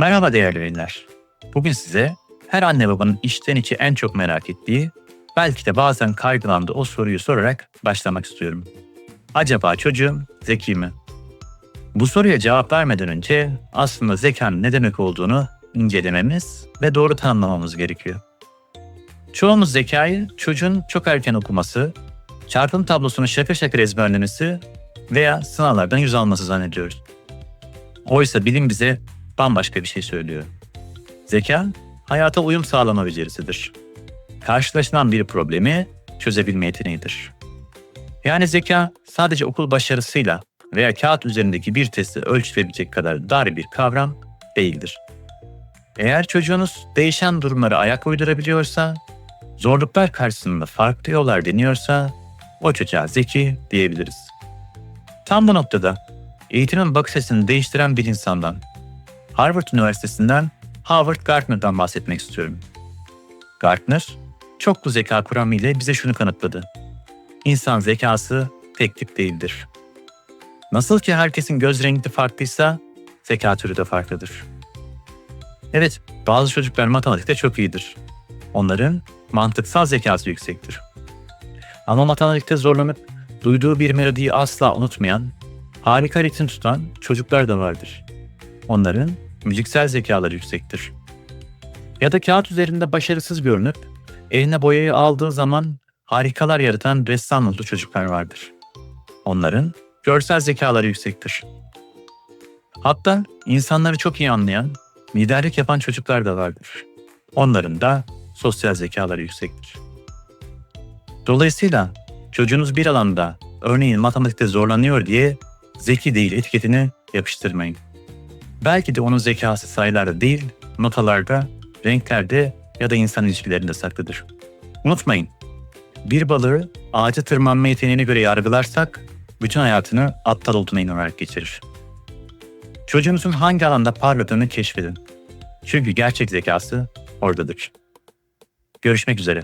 Merhaba değerli veliler. Bugün size her anne babanın içten içe en çok merak ettiği, belki de bazen kaygılandığı o soruyu sorarak başlamak istiyorum. Acaba çocuğum zeki mi? Bu soruya cevap vermeden önce aslında zekanın ne demek olduğunu incelememiz ve doğru tanımlamamız gerekiyor. Çoğumuz zekayı çocuğun çok erken okuması, çarpım tablosunu şakır şakır ezberlemesi veya sınavlardan yüz alması zannediyoruz. Oysa bilim bize bambaşka bir şey söylüyor. Zeka, hayata uyum sağlama becerisidir. Karşılaşılan bir problemi çözebilme yeteneğidir. Yani zeka sadece okul başarısıyla veya kağıt üzerindeki bir testi ölçülebilecek kadar dar bir kavram değildir. Eğer çocuğunuz değişen durumlara ayak uydurabiliyorsa, zorluklar karşısında farklı yollar deniyorsa, o çocuğa zeki diyebiliriz. Tam bu noktada eğitimin bakış açısını değiştiren bir insandan, Harvard Üniversitesi'nden Howard Gardner'dan bahsetmek istiyorum. Gardner, çoklu zeka kuramı ile bize şunu kanıtladı. İnsan zekası tek tip değildir. Nasıl ki herkesin göz rengi de farklıysa, zeka türü de farklıdır. Evet, bazı çocuklar matematikte çok iyidir. Onların mantıksal zekası yüksektir. Ama matematikte zorlanıp duyduğu bir melodiyi asla unutmayan, harika ritim tutan çocuklar da vardır. Onların müziksel zekaları yüksektir. Ya da kağıt üzerinde başarısız görünüp eline boyayı aldığı zaman harikalar yaratan ressam mutlu çocuklar vardır. Onların görsel zekaları yüksektir. Hatta insanları çok iyi anlayan, liderlik yapan çocuklar da vardır. Onların da sosyal zekaları yüksektir. Dolayısıyla çocuğunuz bir alanda, örneğin matematikte zorlanıyor diye zeki değil etiketini yapıştırmayın. Belki de onun zekası sayılarda değil, notalarda, renklerde ya da insan ilişkilerinde saklıdır. Unutmayın, bir balığı ağaca tırmanma yeteneğine göre yargılarsak, bütün hayatını aptal olduğuna inanarak geçirir. Çocuğunuzun hangi alanda parladığını keşfedin. Çünkü gerçek zekası oradadır. Görüşmek üzere.